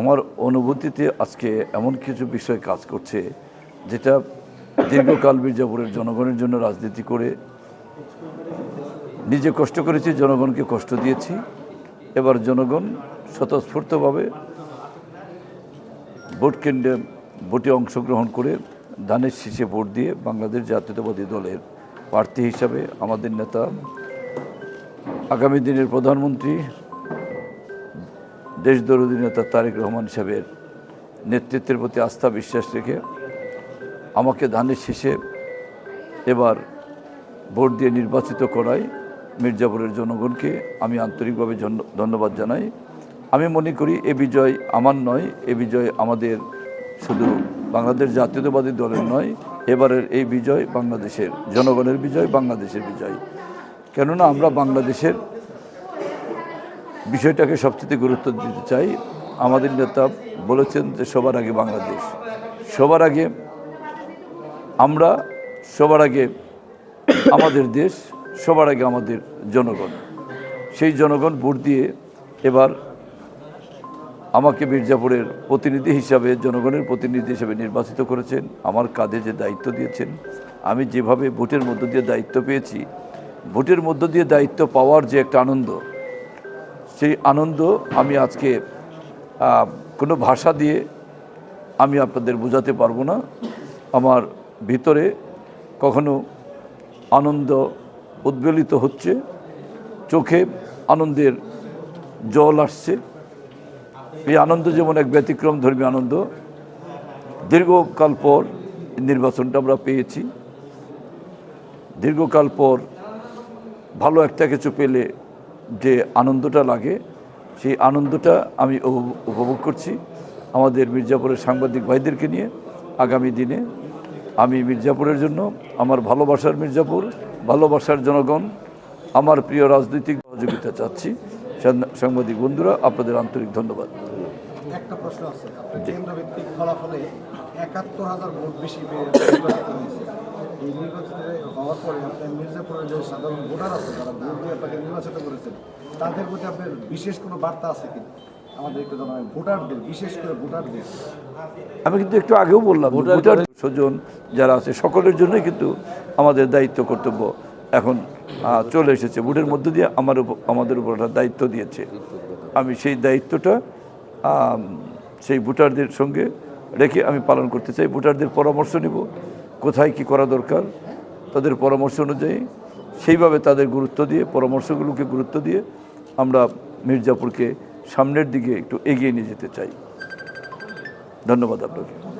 আমার অনুভূতিতে আজকে এমন কিছু বিষয় কাজ করছে, যেটা দীর্ঘকাল মির্জাপুরের জনগণের জন্য রাজনীতি করে নিজে কষ্ট করেছি, জনগণকে কষ্ট দিয়েছি। এবার জনগণ স্বতঃস্ফূর্তভাবে ভোট কেন্দ্রে ভোটে অংশগ্রহণ করে ধানের শীষে ভোট দিয়ে বাংলাদেশ জাতীয়তাবাদী দলের প্রার্থী হিসাবে আমাদের নেতা, আগামী দিনের প্রধানমন্ত্রী দেশদরদী নেতা তারেক রহমান সাহেবের নেতৃত্বের প্রতি আস্থা, বিশ্বাস রেখে আমাকে ধানের শেষে এবার ভোট দিয়ে নির্বাচিত করায় মির্জাপুরের জনগণকে আমি আন্তরিকভাবে ধন্যবাদ জানাই। আমি মনে করি এ বিজয় আমার নয়, এ বিজয় আমাদের শুধু বাংলাদেশ জাতীয়তাবাদী দলের নয়, এবারের এই বিজয় বাংলাদেশের জনগণের বিজয়, বাংলাদেশের বিজয়। কেননা আমরা বাংলাদেশের বিষয়টাকে সবচেয়ে গুরুত্ব দিতে চাই। আমাদের নেতা বলেছেন যে, সবার আগে বাংলাদেশ। সবার আগে আমরা, সবার আগে আমাদের দেশ, সবার আগে আমাদের জনগণ। সেই জনগণ ভোট দিয়ে এবার আমাকে মির্জাপুরের প্রতিনিধি হিসাবে, জনগণের প্রতিনিধি হিসাবে নির্বাচিত করেছেন। আমার কাঁধে যে দায়িত্ব দিয়েছেন, আমি যেভাবে ভোটের মধ্য দিয়ে দায়িত্ব পেয়েছি, ভোটের মধ্য দিয়ে দায়িত্ব পাওয়ার যে একটা আনন্দ সেই আনন্দ আমি আজকে কোনো ভাষা দিয়ে আমি আপনাদের বোঝাতে পারব না। আমার ভিতরে কখনো আনন্দ উদ্বেলিত হচ্ছে, চোখে আনন্দের জল আসছে। এই আনন্দ যেমন এক ব্যতিক্রম ধর্মী আনন্দ, দীর্ঘকাল পর নির্বাচনটা আমরা পেয়েছি। দীর্ঘকাল পর ভালো একটা কিছু পেলে যে আনন্দটা লাগে সেই আনন্দটা আমি উপভোগ- করছি আমাদের মির্জাপুরের সাংবাদিক ভাইদেরকে নিয়ে। আগামী দিনে আমি মির্জাপুরের জন্য আমার ভালোবাসার মির্জাপুর ভালোবাসার জনগণ আমার প্রিয় রাজনৈতিক সহযোগিতা চাচ্ছি। সাংবাদিক বন্ধুরা আপনাদের আন্তরিক ধন্যবাদ। একটা প্রশ্ন আছে ফলাফলে একাত্তর হাজার ভোট বেশি পেয়ে নির্বাচিত হয়েছে এই নির্বাচিত হওয়ার পরে আপনার মির্জাপুরের যে সাধারণ ভোটার আছে যারা ভোট দিয়ে আপনাকে নির্বাচিত করেছেন তাদের প্রতি আপনার বিশেষ কোনো বার্তা আছে কি? আমাদের একটু জানাবেন ভোটারদের বিশেষ করে ভোটারদের। আমি কিন্তু একটু আগেও বললাম ভোটার স্বজন যারা আছে সকলের জন্যই কিন্তু আমাদের দায়িত্ব কর্তব্য এখন চলে এসেছে। ভোটের মধ্য দিয়ে আমার উপর আমাদের উপর একটা দায়িত্ব দিয়েছে। আমি সেই দায়িত্বটা সেই ভোটারদের সঙ্গে রেখে আমি পালন করতে চাই। ভোটারদের পরামর্শ নিব, কোথায় কি করা দরকার, তাদের পরামর্শ অনুযায়ী সেইভাবে তাদের গুরুত্ব দিয়ে, পরামর্শগুলোকে গুরুত্ব দিয়ে আমরা মির্জাপুরকে সামনের দিকে একটু এগিয়ে নিয়ে যেতে চাই। ধন্যবাদ আপনাকে।